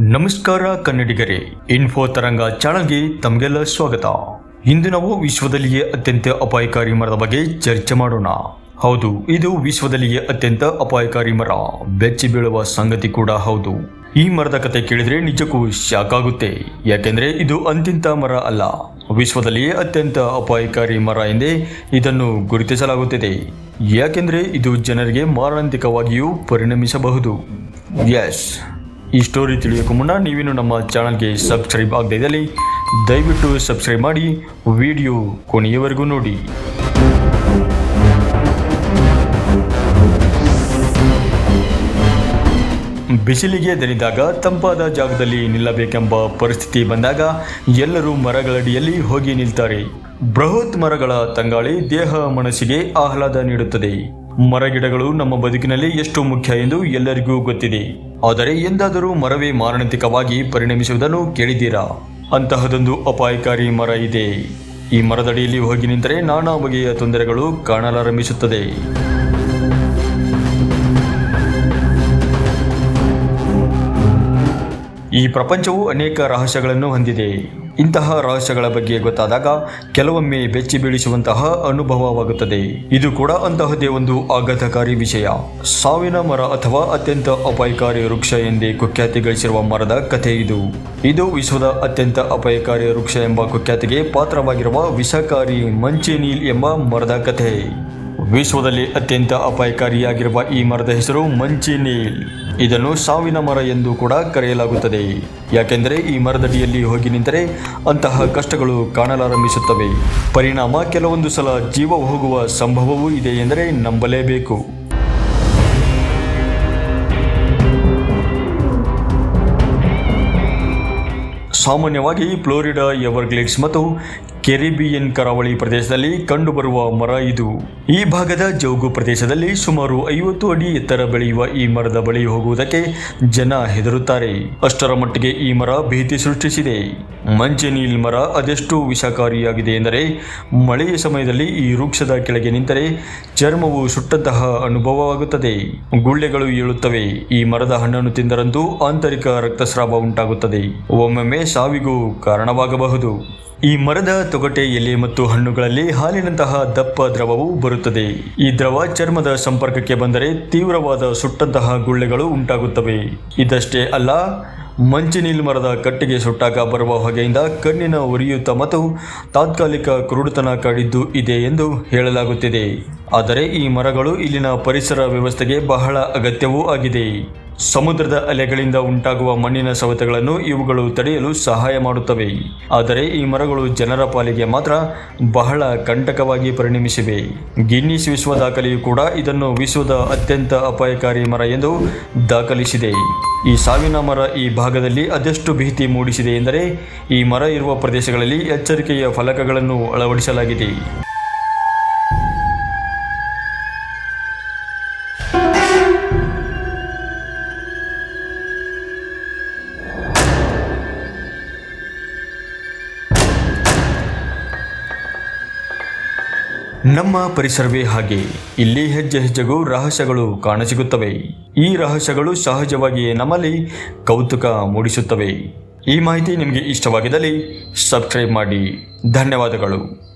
ನಮಸ್ಕಾರ ಕನ್ನಡಿಗರೇ ಇನ್ಫೋ ತರಂಗ ಚಾನಲ್ಗೆ ತಮಗೆಲ್ಲ ಸ್ವಾಗತ. ಇಂದು ನಾವು ವಿಶ್ವದಲ್ಲಿಯೇ ಅತ್ಯಂತ ಅಪಾಯಕಾರಿ ಮರದ ಬಗ್ಗೆ ಚರ್ಚೆ ಮಾಡೋಣ. ಹೌದು, ಇದು ವಿಶ್ವದಲ್ಲಿಯೇ ಅತ್ಯಂತ ಅಪಾಯಕಾರಿ ಮರ. ಬೆಚ್ಚಿ ಬೀಳುವ ಸಂಗತಿ ಕೂಡ ಹೌದು. ಈ ಮರದ ಕತೆ ಕೇಳಿದ್ರೆ ನಿಜಕ್ಕೂ ಶಾಕ್ ಆಗುತ್ತೆ. ಯಾಕೆಂದ್ರೆ ಇದು ಅಂತಿಂತ ಮರ ಅಲ್ಲ. ವಿಶ್ವದಲ್ಲಿಯೇ ಅತ್ಯಂತ ಅಪಾಯಕಾರಿ ಮರ ಎಂದೇ ಇದನ್ನು ಗುರುತಿಸಲಾಗುತ್ತದೆ. ಯಾಕೆಂದ್ರೆ ಇದು ಜನರಿಗೆ ಮಾರಣಾಂತಿಕವಾಗಿಯೂ ಪರಿಣಮಿಸಬಹುದು. ಎಸ್ ಈ ಸ್ಟೋರಿ ತಿಳಿಯೋಕ್ಕೂ ಮುನ್ನ ನೀವೇನು ನಮ್ಮ ಚಾನಲ್ಗೆ ಸಬ್ಸ್ಕ್ರೈಬ್ ಆಗದೇ ಇದ್ದಲ್ಲಿ, ದಯವಿಟ್ಟು ಸಬ್ಸ್ಕ್ರೈಬ್ ಮಾಡಿ ವಿಡಿಯೋ ಕೊನೆಯವರೆಗೂ ನೋಡಿ. ಬಿಸಿಲಿಗೆ ದಣಿದಾಗ ತಂಪಾದ ಜಾಗದಲ್ಲಿ ನಿಲ್ಲಬೇಕೆಂಬ ಪರಿಸ್ಥಿತಿ ಬಂದಾಗ ಎಲ್ಲರೂ ಮರಗಳಡಿಯಲ್ಲಿ ಹೋಗಿ ನಿಲ್ತಾರೆ. ಬೃಹತ್ ಮರಗಳ ತಂಗಾಳಿ ದೇಹ ಮನಸ್ಸಿಗೆ ಆಹ್ಲಾದ ನೀಡುತ್ತದೆ. ಮರಗಿಡಗಳು ನಮ್ಮ ಬದುಕಿನಲ್ಲಿ ಎಷ್ಟು ಮುಖ್ಯ ಎಂದು ಎಲ್ಲರಿಗೂ ಗೊತ್ತಿದೆ. ಆದರೆ ಎಂದಾದರೂ ಮರವೇ ಮಾರಣಾಂತಿಕವಾಗಿ ಪರಿಣಮಿಸುವುದನ್ನು ಕೇಳಿದ್ದೀರಾ? ಅಂತಹದೊಂದು ಅಪಾಯಕಾರಿ ಮರ ಇದೆ. ಈ ಮರದಡಿಯಲ್ಲಿ ಹೋಗಿ ನಿಂತರೆ ನಾನಾ ಬಗೆಯ ತೊಂದರೆಗಳು ಕಾಣಲಾರಂಭಿಸುತ್ತದೆ. ಈ ಪ್ರಪಂಚವು ಅನೇಕ ರಹಸ್ಯಗಳನ್ನು ಹೊಂದಿದೆ. ಇಂತಹ ರಹಸ್ಯಗಳ ಬಗ್ಗೆ ಗೊತ್ತಾದಾಗ ಕೆಲವೊಮ್ಮೆ ಬೆಚ್ಚಿ ಬೀಳಿಸುವಂತಹ ಅನುಭವವಾಗುತ್ತದೆ. ಇದು ಕೂಡ ಅಂತಹದೇ ಒಂದು ಆಘಾತಕಾರಿ ವಿಷಯ. ಸಾವಿನ ಮರ ಅಥವಾ ಅತ್ಯಂತ ಅಪಾಯಕಾರಿ ವೃಕ್ಷ ಎಂದೇ ಕುಖ್ಯಾತಿ ಗಳಿಸಿರುವ ಮರದ ಕಥೆ ಇದು. ಇದು ವಿಶ್ವದ ಅತ್ಯಂತ ಅಪಾಯಕಾರಿ ವೃಕ್ಷ ಎಂಬ ಕುಖ್ಯಾತಿಗೆ ಪಾತ್ರವಾಗಿರುವ ವಿಷಕಾರಿ ಮಂಚಿನೀಲ್ ಎಂಬ ಮರದ ಕಥೆ. ವಿಶ್ವದಲ್ಲಿ ಅತ್ಯಂತ ಅಪಾಯಕಾರಿಯಾಗಿರುವ ಈ ಮರದ ಹೆಸರು ಮಂಚಿನೀಲ್. ಇದನ್ನು ಸಾವಿನ ಮರ ಎಂದು ಕೂಡ ಕರೆಯಲಾಗುತ್ತದೆ. ಯಾಕೆಂದರೆ ಈ ಮರದಡಿಯಲ್ಲಿ ಹೋಗಿ ನಿಂತರೆ ಅಂತಹ ಕಷ್ಟಗಳು ಕಾಣಲಾರಂಭಿಸುತ್ತವೆ. ಪರಿಣಾಮ ಕೆಲವೊಂದು ಸಲ ಜೀವ ಹೋಗುವ ಸಂಭವವೂ ಇದೆ ಎಂದರೆ ನಂಬಲೇಬೇಕು. ಸಾಮಾನ್ಯವಾಗಿ ಫ್ಲೋರಿಡಾ ಎವರ್ಗ್ಲೇಡ್ಸ್ ಮತ್ತು ಕೆರಿಬಿಯನ್ ಕರಾವಳಿ ಪ್ರದೇಶದಲ್ಲಿ ಕಂಡುಬರುವ ಮರ ಇದು. ಈ ಭಾಗದ ಜೌಗು ಪ್ರದೇಶದಲ್ಲಿ ಸುಮಾರು ಐವತ್ತು ಅಡಿ ಎತ್ತರ ಬೆಳೆಯುವ ಈ ಮರದ ಬಳಿ ಹೋಗುವುದಕ್ಕೆ ಜನ ಹೆದರುತ್ತಾರೆ. ಅಷ್ಟರ ಮಟ್ಟಿಗೆ ಈ ಮರ ಭೀತಿ ಸೃಷ್ಟಿಸಿದೆ. ಮಂಜನೀಲ್ ಮರ ಅದೆಷ್ಟು ವಿಷಕಾರಿಯಾಗಿದೆ ಎಂದರೆ, ಮಳೆಯ ಸಮಯದಲ್ಲಿ ಈ ವೃಕ್ಷದ ಕೆಳಗೆ ನಿಂತರೆ ಚರ್ಮವು ಸುಟ್ಟಂತಹ ಅನುಭವವಾಗುತ್ತದೆ. ಗುಳ್ಳೆಗಳು ಏಳುತ್ತವೆ. ಈ ಮರದ ಹಣ್ಣನ್ನು ತಿಂದರಂತೂ ಆಂತರಿಕ ರಕ್ತಸ್ರಾವ ಉಂಟಾಗುತ್ತದೆ. ಒಮ್ಮೊಮ್ಮೆ ಸಾವಿಗೂ ಕಾರಣವಾಗಬಹುದು. ಈ ಮರದ ತೊಗಟೆ ಎಲೆ ಮತ್ತು ಹಣ್ಣುಗಳಲ್ಲಿ ಹಾಲಿನಂತಹ ದಪ್ಪ ದ್ರವವು ಬರುತ್ತದೆ. ಈ ದ್ರವ ಚರ್ಮದ ಸಂಪರ್ಕಕ್ಕೆ ಬಂದರೆ ತೀವ್ರವಾದ ಸುಟ್ಟಂತಹ ಗುಳ್ಳೆಗಳು ಉಂಟಾಗುತ್ತವೆ. ಇದಷ್ಟೇ ಅಲ್ಲ, ಮಂಚಿನೀಲ್ ಮರದ ಕಟ್ಟಿಗೆ ಸುಟ್ಟಾಗ ಬರುವ ಹೊಗೆಯಿಂದ ಕಣ್ಣಿನ ಉರಿಯೂತ ಮತ್ತು ತಾತ್ಕಾಲಿಕ ಕುರುಡುತನ ಕಾಡಿದ್ದು ಇದೆ ಎಂದು ಹೇಳಲಾಗುತ್ತಿದೆ. ಆದರೆ ಈ ಮರಗಳು ಇಲ್ಲಿನ ಪರಿಸರ ವ್ಯವಸ್ಥೆಗೆ ಬಹಳ ಅಗತ್ಯವೂ ಆಗಿದೆ. ಸಮುದ್ರದ ಅಲೆಗಳಿಂದ ಉಂಟಾಗುವ ಮಣ್ಣಿನ ಸವೆತಗಳನ್ನು ಇವುಗಳು ತಡೆಯಲು ಸಹಾಯ ಮಾಡುತ್ತವೆ. ಆದರೆ ಈ ಮರಗಳು ಜನರ ಪಾಲಿಗೆ ಮಾತ್ರ ಬಹಳ ಕಂಟಕವಾಗಿ ಪರಿಣಮಿಸಿವೆ. ಗಿನ್ನಿಸ್ ವಿಶ್ವ ದಾಖಲೆಯು ಕೂಡ ಇದನ್ನು ವಿಶ್ವದ ಅತ್ಯಂತ ಅಪಾಯಕಾರಿ ಮರ ಎಂದು ದಾಖಲಿಸಿದೆ. ಈ ಸಾವಿನ ಮರ ಈ ಭಾಗದಲ್ಲಿ ಅದೆಷ್ಟು ಭೀತಿ ಮೂಡಿಸಿದೆ ಎಂದರೆ ಈ ಮರ ಇರುವ ಪ್ರದೇಶಗಳಲ್ಲಿ ಎಚ್ಚರಿಕೆಯ ಫಲಕಗಳನ್ನು ಅಳವಡಿಸಲಾಗಿದೆ. ನಮ್ಮ ಪರಿಸರವೇ ಹಾಗೆ. ಇಲ್ಲಿ ಹೆಜ್ಜೆ ಹೆಜ್ಜೆಗೂ ರಹಸ್ಯಗಳು ಕಾಣಸಿಗುತ್ತವೆ. ಈ ರಹಸ್ಯಗಳು ಸಹಜವಾಗಿಯೇ ನಮ್ಮಲ್ಲಿ ಕೌತುಕ ಮೂಡಿಸುತ್ತವೆ. ಈ ಮಾಹಿತಿ ನಿಮಗೆ ಇಷ್ಟವಾಗಿದ್ದಲ್ಲಿ ಸಬ್ಸ್ಕ್ರೈಬ್ ಮಾಡಿ. ಧನ್ಯವಾದಗಳು.